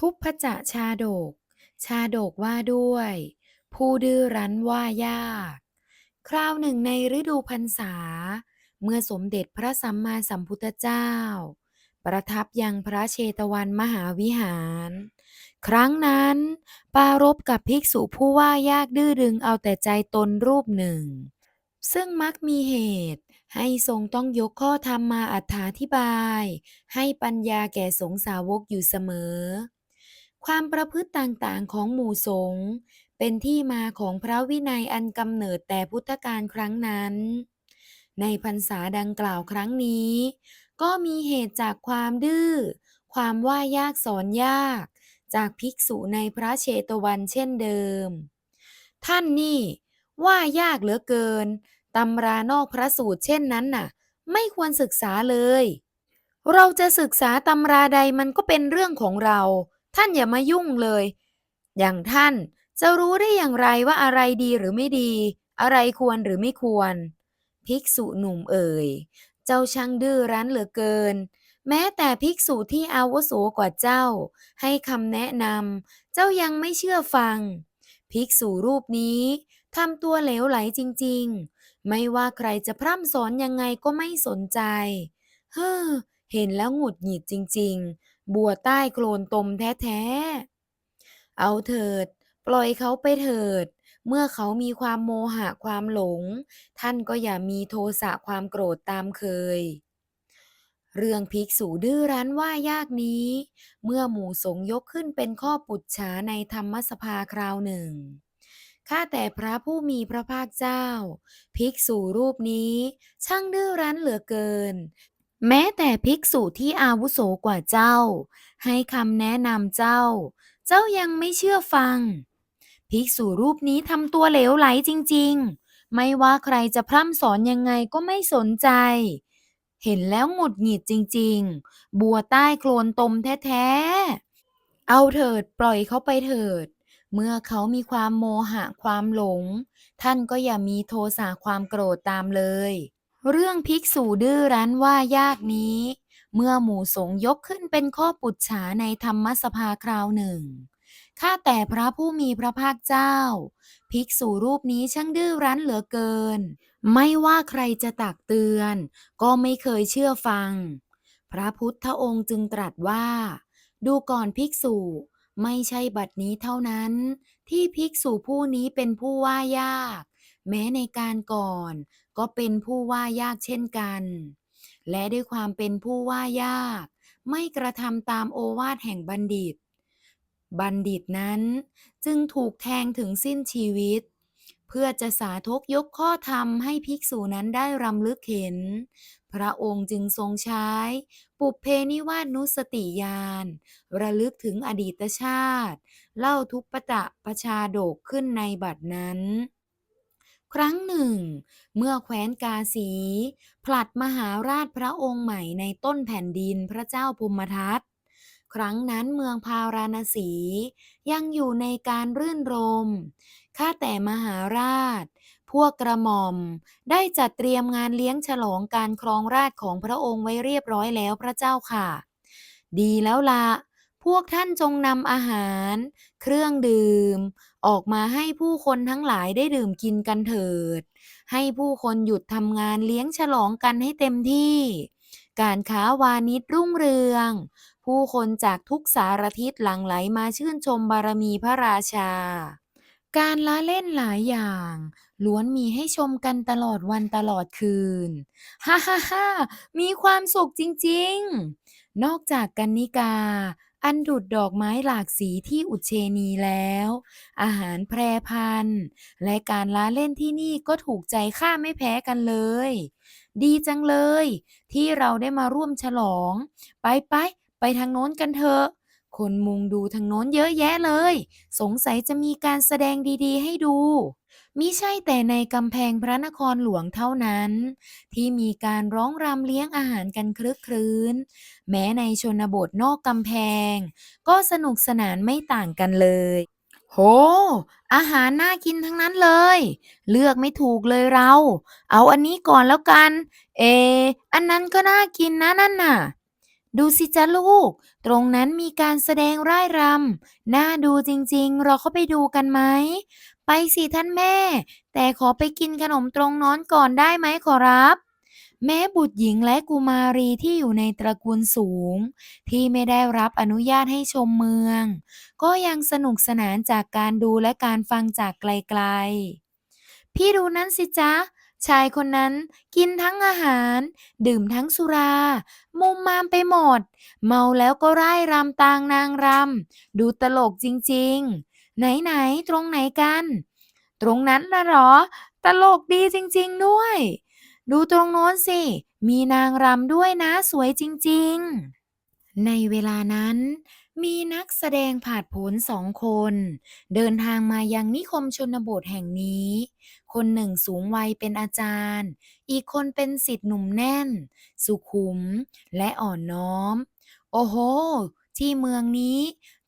ทุพพจะชาดก ชาดกว่าด้วย ผู้ดื้อรั้นว่ายาก คราวหนึ่งในฤดูพรรษา เมื่อสมเด็จพระสัมมาสัมพุทธเจ้า ประทับยังพระเชตวันมหาวิหาร ครั้งนั้น ปารภกับภิกษุผู้ว่ายากดื้อดึงเอาแต่ใจตนรูปหนึ่ง ซึ่งมักมีเหตุให้ทรงต้องยกข้อธรรมมาอธิบาย ให้ปัญญาแก่สงสาวกอยู่เสมอ ความประพฤติต่างๆของหมู่สงฆ์เป็นที่มาของพระวินัยอันกำเนิดแต่พุทธกาลครั้งนั้น ในพรรษาดังกล่าวครั้งนี้ ก็มีเหตุจากความดื้อ ความว่ายากสอนยาก จากภิกษุในพระเชตวันเช่นเดิม ท่านนี่ ว่ายากเหลือเกินตำรานอกพระสูตรเช่นนั้นน่ะ ไม่ควรศึกษาเลย เราจะศึกษาตำราใดมันก็เป็นเรื่องของเรา ท่านอย่ามายุ่งเลย อย่างท่านจะรู้ได้อย่างไรว่าอะไรดีหรือไม่ดี อะไรควรหรือไม่ควร ภิกษุหนุ่มเอ่ย เจ้าช่างดื้อรั้นเหลือเกิน แม้แต่ภิกษุที่อาวุโสกว่าเจ้า ให้คำแนะนำเจ้ายังไม่เชื่อฟัง ภิกษุรูปนี้ทำตัวเหลวไหลจริง ๆ ไม่ว่าใครจะพร่ำสอนยังไงก็ไม่สนใจ เฮ้อเห็นแล้วหงุดหงิดจริง ๆ บัวใต้โคลนตมแท้ๆ เอาเถิด ปล่อยเขาไปเถิด เมื่อเขามีความโมหะความหลง ท่านก็อย่ามีโทสะความโกรธตามเคย เรื่องภิกษุดื้อรั้นว่ายากนี้ เมื่อหมู่สงยกขึ้นเป็นข้อปุจฉาในธรรมสภาคราวหนึ่งข้าแต่พระผู้มีพระภาคเจ้า ภิกษุรูปนี้ช่างดื้อรั้นเหลือเกิน แม้แต่ภิกษุที่อาวุโสกว่าเจ้า ให้คำแนะนำเจ้า เจ้ายังไม่เชื่อฟัง ภิกษุรูปนี้ทำตัวเหลวไหลจริง ๆ ไม่ว่าใครจะพร่ำสอนยังไงก็ไม่สนใจ เห็นแล้วหงุดหงิดจริง ๆ บัวใต้โคลนตมแท้ๆ เอาเถิดปล่อยเขาไปเถิด เมื่อเขามีความโมหะความหลง ท่านก็อย่ามีโทสะความโกรธตามเลย เรื่องภิกษุดื้อรั้นว่ายากนี้ เมื่อหมู่สงยกขึ้นเป็นข้อปุจฉาในธรรมสภาคราวหนึ่ง ข้าแต่พระผู้มีพระภาคเจ้า ภิกษุรูปนี้ช่างดื้อรั้นเหลือเกิน ไม่ว่าใครจะตักเตือน ก็ไม่เคยเชื่อฟัง พระพุทธองค์จึงตรัสว่า ดูก่อนภิกษุ ไม่ใช่บัดนี้เท่านั้น ที่ภิกษุผู้นี้เป็นผู้ว่ายาก แม้ในการก่อน ก็เป็นผู้ว่ายากเช่นกัน และด้วยความเป็นผู้ว่ายาก ไม่กระทำตามโอวาทแห่งบัณฑิต บัณฑิตนั้นจึงถูกแทงถึงสิ้นชีวิต เพื่อจะสาธกยกข้อธรรมให้ภิกษุนั้นได้รำลึกเห็น พระองค์จึงทรงใช้ ปุพเพนิวาสนุสติญาณระลึกถึงอดีตชาติ เล่าทุปปตะประชาโดกขึ้นในบัดนั้น ครั้งหนึ่ง เมื่อแคว้นกาสี ผลัดมหาราชพระองค์ใหม่ในต้นแผ่นดินพระเจ้าพุมทัตครั้งนั้นเมืองพาราณสี ยังอยู่ในการรื่นรม ข้าแต่มหาราช พวกกระหม่อมได้จัดเตรียมงานเลี้ยงฉลองการครองราชของพระองค์ไว้เรียบร้อยแล้วพระเจ้าค่ะ ดีแล้วละพวกท่านจงนำอาหาร เครื่องดื่ม ออกมาให้ผู้คนทั้งหลายได้ดื่มกินกันเถิด ให้ผู้คนหยุดทำงานเลี้ยงฉลองกันให้เต็มที่ การค้าวานิชรุ่งเรือง ผู้คนจากทุกสารทิศหลั่งไหลมาชื่นชมบารมีพระราชา การละเล่นหลายอย่าง ล้วนมีให้ชมกันตลอดวันตลอดคืน ฮ่าฮ่าฮ่ามีความสุขจริง ๆ นอกจากกันนิกา อันดุดดอกไม้หลากสีที่อุเชนีแล้ว อาหารแพรพันธ์และการละเล่นที่นี่ก็ถูกใจข้าไม่แพ้กันเลย ดีจังเลย ที่เราได้มาร่วมฉลอง ไปไปไปทางโน้นกันเถอะ คนมุงดูทางโน้นเยอะแยะเลย สงสัยจะมีการแสดงดีๆ ให้ดู มิใช่แต่ในกำแพงพระนครหลวงเท่านั้น ที่มีการร้องรำเลี้ยงอาหารกันคลึกครื้น แม้ในชนบทนอกกำแพง ก็สนุกสนานไม่ต่างกันเลย โห อาหารน่ากินทั้งนั้นเลย เลือกไม่ถูกเลยเรา เอาอันนี้ก่อนแล้วกัน เอ อันนั้นก็น่ากินนะนั่นน่ะดูสิจ๊ะลูก ตรงนั้นมีการแสดงร่ายรำ น่าดูจริงๆ เราเข้าไปดูกันไหม ไปสิท่านแม่ แต่ขอไปกินขนมตรงน้นก่อนได้ไหมขอรับ แม่บุตรหญิงและกุมารีที่อยู่ในตระกูลสูง ที่ไม่ได้รับอนุญาตให้ชมเมือง ก็ยังสนุกสนานจากการดูและการฟังจากไกลๆ พี่ดูนั้นสิจ๊ะชายคนนั้นกินทั้งอาหาร ดื่มทั้งสุรา มุมมามไปหมด เมาแล้วก็ร่ายรำตางนางรำดูตลกจริง ๆ ไหนๆตรงไหนกัน ตรงนั้นน่ะหรอ ตลกดีจริงๆด้วย ดูตรงโน้นสิ มีนางรำด้วยนะสวยจริงๆ ในเวลานั้น มีนักแสดงผาดผนสองคน เดินทางมายังนิคมชนบทแห่งนี้ คนหนึ่งสูงวัยเป็นอาจารย์ อีกคนเป็นศิษย์หนุ่มแน่น สุขุมและอ่อนน้อม โอ้โหที่เมืองนี้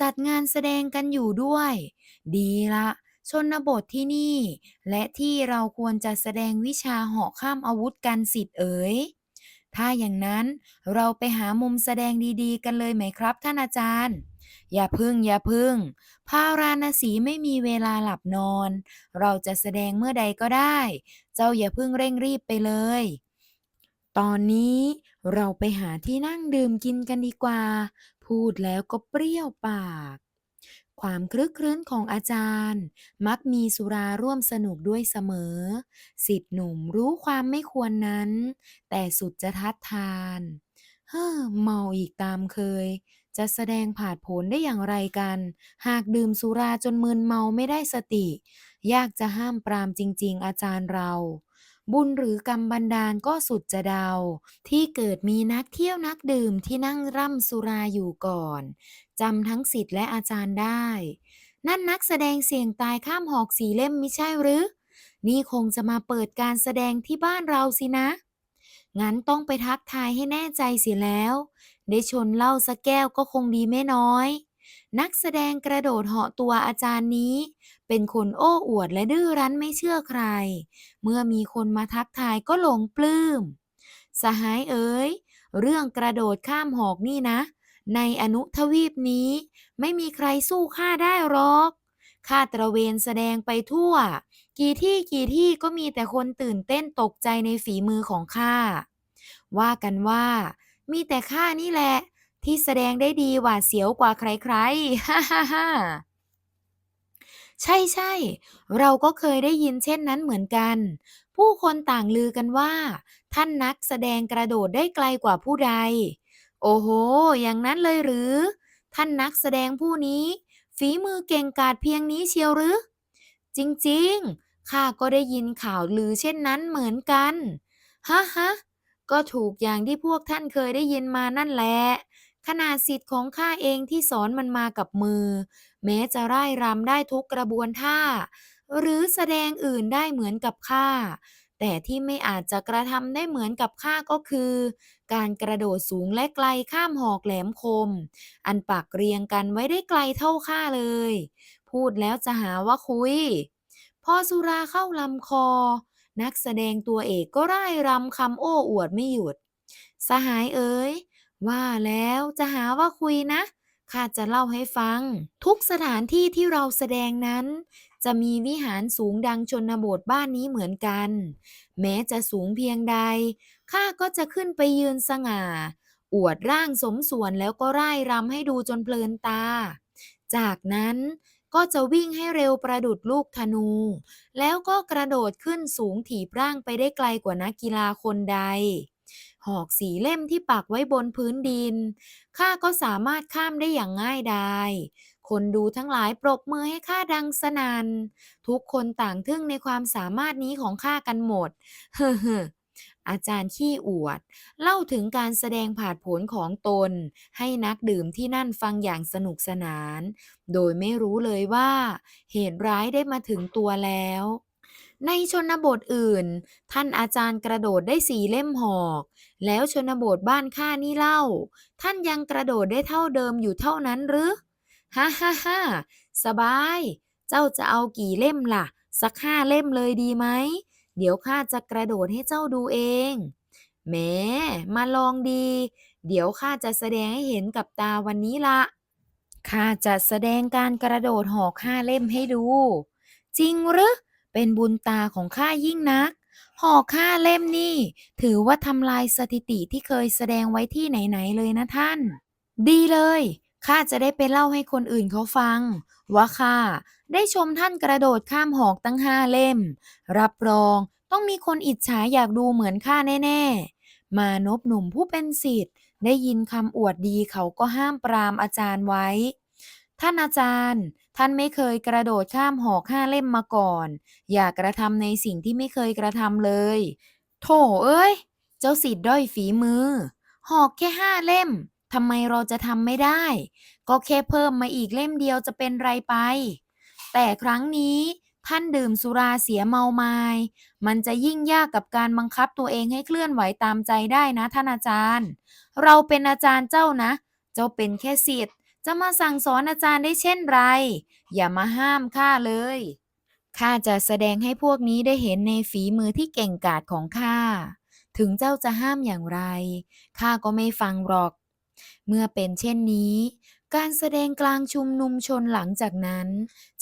จัดงานแสดงกันอยู่ด้วย ดีละชนบทที่นี่ และที่เราควรจะแสดงวิชาเหาะข้ามอาวุธกันสิทธิ์เอ๋ย ถ้าอย่างนั้นเราไปหามุมแสดงดีๆ กันเลยไหมครับท่านอาจารย์ อย่าพึ่งอย่าพึ่งพาราณสีไม่มีเวลาหลับนอน เราจะแสดงเมื่อใดก็ได้ เจ้าอย่าเพิ่งเร่งรีบไปเลย ตอนนี้เราไปหาที่นั่งดื่มกินกันดีกว่า พูดแล้วก็เปรี้ยวปาก ความคลึกครื้นของอาจารย์ มักมีสุราร่วมสนุกด้วยเสมอ สิทธิ์หนุ่มรู้ความไม่ควรนั้น แต่สุดจะทัดทาน เฮ้อเมาอีกตามเคย จะแสดงผาดผนได้อย่างไรกัน หากดื่มสุราจนมึนเมาไม่ได้สติ ยากจะห้ามปรามจริง ๆ อาจารย์เรา บุญหรือกรรมบันดาลก็สุดจะเดา ที่เกิดมีนักเที่ยวนักดื่มที่นั่งร่ำสุราอยู่ก่อนจำทั้งสิทธิ์และอาจารย์ได้ นั่นนักแสดงเสี่ยงตายข้ามหอกสีเล่มมิใช่หรือ นี่คงจะมาเปิดการแสดงที่บ้านเราสินะ งั้นต้องไปทักทายให้แน่ใจเสียแล้ว ได้ชนเหล้าสักแก้วก็คงดีไม่น้อย นักแสดงกระโดดเหาะตัวอาจารย์นี้ เป็นคนโอ้อวดและดื้อรั้นไม่เชื่อใคร เมื่อมีคนมาทักทายก็หลงปลื้ม สหายเอ๋ย เรื่องกระโดดข้ามหอกนี่นะ ในอนุทวีปนี้ ไม่มีใครสู้ข้าได้หรอกข้าตระเวนแสดงไปทั่ว กี่ที่กี่ที่ก็มีแต่คนตื่นเต้นตกใจในฝีมือของข้า ว่ากันว่า มีแต่ข้านี่แหละ ที่แสดงได้ดีหวาดเสียวกว่าใครๆ ฮ่าฮ่าฮ่า ใช่ใช่ๆ เราก็เคยได้ยินเช่นนั้นเหมือนกัน ผู้คนต่างลือกันว่า ท่านนักแสดงกระโดดได้ไกลกว่าผู้ใด โอ้โห อย่างนั้นเลยหรือ ท่านนักแสดงผู้นี้ ฝีมือเก่งกาจเพียงนี้เชียวหรือ จริงๆ ข้าก็ได้ยินข่าวลือเช่นนั้นเหมือนกัน ฮะฮะก็ถูกอย่างที่พวกท่านเคยได้ยินมานั่นแหละ ขนาดสิทธิ์ของข้าเองที่สอนมันมากับมือ แม้จะร่ายรำได้ทุกกระบวนท่า หรือแสดงอื่นได้เหมือนกับข้าแต่ที่ไม่อาจจะกระทำได้เหมือนกับข้าก็คือ การกระโดดสูงและไกลข้ามหอกแหลมคม อันปักเรียงกันไว้ได้ไกลเท่าข้าเลย พูดแล้วจะหาว่าคุย พอสุราเข้าลำคอ นักแสดงตัวเอกก็ร่ายรำคำโอ้อวดไม่หยุด สหายเอ๋ย ว่าแล้วจะหาว่าคุยนะ ข้าจะเล่าให้ฟัง ทุกสถานที่ที่เราแสดงนั้น จะมีวิหารสูงดังชนบทบ้านนี้เหมือนกัน แม้จะสูงเพียงใด ข้าก็จะขึ้นไปยืนสง่า อวดร่างสมส่วนแล้วก็ร่ายรำให้ดูจนเพลินตา จากนั้นก็จะวิ่งให้เร็วประดุดลูกธนู แล้วก็กระโดดขึ้นสูงถีบร่างไปได้ไกลกว่านักกีฬาคนใด หอกสีเล่มที่ปักไว้บนพื้นดิน ข้าก็สามารถข้ามได้อย่างง่ายดายคนดูทั้งหลายปรบมือให้ข้าดังสนัน่นทุกคนต่างทึ่งในความสามารถนี้ของข้ากันหมด เฮ้อๆอาจารย์ขี้อวด เล่าถึงการแสดงผาดโผนของตน ให้นักดื่มที่นั่นฟังอย่างสนุกสนาน โดยไม่รู้เลยว่า เหตุร้ายได้มาถึงตัวแล้ว ในชนบทอื่น ท่านอาจารย์กระโดดได้สีเล่มหอก แล้วชนบทบ้านข้านี่เล่า ท่านยังกระโดดได้เท่าเดิมอยู่เท่านั้นหรือฮ่าฮ่าฮ่าสบาย เจ้าจะเอากี่เล่มล่ะ สักห้าเล่มเลยดีไหม เดี๋ยวข้าจะกระโดดให้เจ้าดูเองแหมมาลองดี เดี๋ยวข้าจะแสดงให้เห็นกับตาวันนี้ละข้าจะแสดงการกระโดดหอกห้าเล่มให้ดู จริงหรือ เป็นบุญตาของข้ายิ่งนักหอกห้าเล่มนี่ ถือว่าทำลายสถิติที่เคยแสดงไว้ที่ไหน ๆ เลยนะท่าน ดีเลยข้าจะได้ไปเล่าให้คนอื่นเขาฟัง ว่าข้าได้ชมท่านกระโดดข้ามหอกตั้งห้าเล่ม รับรองต้องมีคนอิจฉาอยากดูเหมือนข้าแน่ ๆ มานพหนุ่มผู้เป็นศิษย์ได้ยินคำอวดดีเขาก็ห้ามปรามอาจารย์ไว้ ท่านอาจารย์ ท่านไม่เคยกระโดดข้ามหอกห้าเล่มมาก่อน อย่ากระทำในสิ่งที่ไม่เคยกระทำเลย โถเอ้ย เจ้าสิทธิ์ด้อยฝีมือ หอกแค่ห้าเล่มทำไมเราจะทำไม่ได้ ก็แค่เพิ่มมาอีกเล่มเดียวจะเป็นไรไป แต่ครั้งนี้ท่านดื่มสุราเสียเมามาย มันจะยิ่งยากกับการบังคับตัวเองให้เคลื่อนไหวตามใจได้นะท่านอาจารย์ เราเป็นอาจารย์เจ้านะ เจ้าเป็นแค่ศิษย์ จะมาสั่งสอนอาจารย์ได้เช่นไร อย่ามาห้ามข้าเลย ข้าจะแสดงให้พวกนี้ได้เห็นในฝีมือที่เก่งกาจของข้า ถึงเจ้าจะห้ามอย่างไร ข้าก็ไม่ฟังหรอก เมื่อเป็นเช่นนี้ การแสดงกลางชุมนุมชนหลังจากนั้น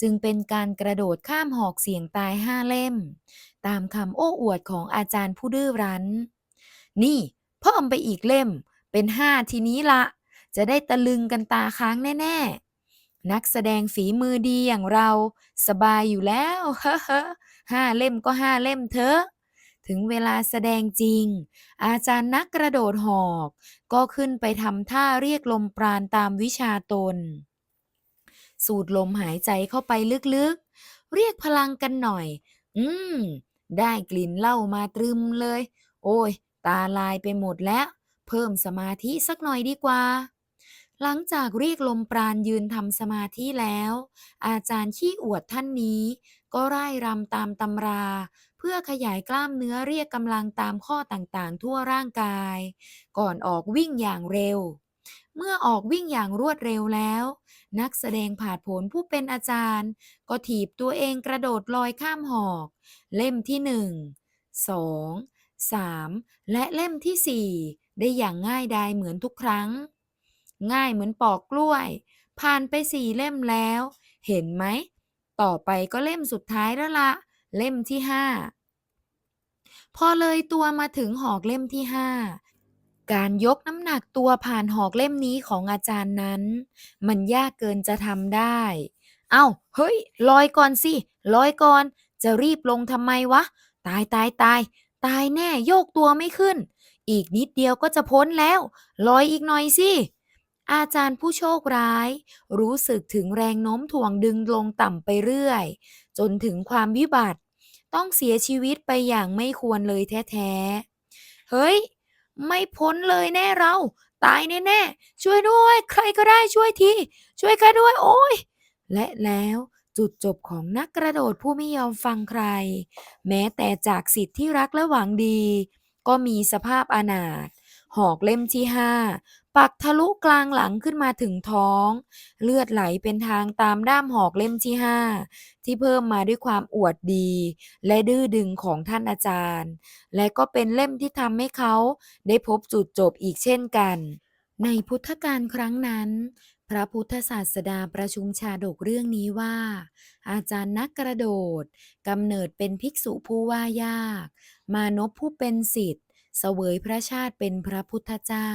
จึงเป็นการกระโดดข้ามหอกเสียงตายห้าเล่ม ตามคำโอ้อวดของอาจารย์ผู้ดื้อรั้น นี่เพิ่มไปอีกเล่ม เป็นห้าทีนี้ละ จะได้ตะลึงกันตาค้างแน่ ๆ นักแสดงฝีมือดีอย่างเราสบายอยู่แล้วเฮ้อห้าเล่มก็ห้าเล่มเถอะ ถึงเวลาแสดงจริง อาจารย์นักกระโดดหอก ก็ขึ้นไปทำท่าเรียกลมปราณตามวิชาตน สูดลมหายใจเข้าไปลึกๆ เรียกพลังกันหน่อย อืม ได้กลิ่นเหล้ามาตรึมเลย โอ้ย ตาลายไปหมดแล้ว เพิ่มสมาธิสักหน่อยดีกว่า หลังจากเรียกลมปราณยืนทำสมาธิแล้ว อาจารย์ขี้อวดท่านนี้ ก็ร่ายรำตามตำรา เพื่อขยายกล้ามเนื้อเรียกกำลังตามข้อต่างๆ ทั่วร่างกาย ก่อนออกวิ่งอย่างเร็ว เมื่อออกวิ่งอย่างรวดเร็วแล้ว นักแสดงผาดผนผู้เป็นอาจารย์ ก็ถีบตัวเองกระโดดลอยข้ามหอก เล่มที่หนึ่งสองสามและเล่มที่สี่ได้อย่างง่ายดายเหมือนทุกครั้ง ง่ายเหมือนปอกกล้วย ผ่านไปสี่เล่มแล้ว เห็นไหม ต่อไปก็เล่มสุดท้ายแล้วละเล่มที่ห้าพอเลยตัวมาถึงหอกเล่มที่ห้าการยกน้ำหนักตัวผ่านหอกเล่มนี้ของอาจารย์นั้น มันยากเกินจะทำได้ เอ้า เฮ้ย ลอยก่อนสิ ลอยก่อน จะรีบลงทำไมวะ ตายตายตาย ตายแน่โยกตัวไม่ขึ้น อีกนิดเดียวก็จะพ้นแล้ว ลอยอีกหน่อยสิ อาจารย์ผู้โชคร้าย รู้สึกถึงแรงโน้มถ่วงดึงลงต่ำไปเรื่อย จนถึงความวิบัติ ต้องเสียชีวิตไปอย่างไม่ควรเลยแท้ๆ เฮ้ย ไม่พ้นเลยแน่เรา ตายแน่ๆ ช่วยด้วย ใครก็ได้ช่วยที ช่วยข้าด้วย โอ้ย และแล้วจุดจบของนักกระโดดผู้ไม่ยอมฟังใคร แม้แต่จากสิทธิ์ที่รักและหวังดี ก็มีสภาพอนาถหอกเล่มที่ห้า ปักทะลุกลางหลังขึ้นมาถึงท้อง เลือดไหลเป็นทางตามด้ามหอกเล่มที่ห้าที่เพิ่มมาด้วยความอวดดี และดื้อดึงของท่านอาจารย์ และก็เป็นเล่มที่ทำให้เขาได้พบจุดจบอีกเช่นกัน ในพุทธกาลครั้งนั้น พระพุทธศาสดาประชุมชาดกเรื่องนี้ว่า อาจารย์นักกระโดดกำเนิดเป็นภิกษุผู้ว่ายาก มานพผู้เป็นสิทธิ์เสวยพระชาติเป็นพระพุทธเจ้า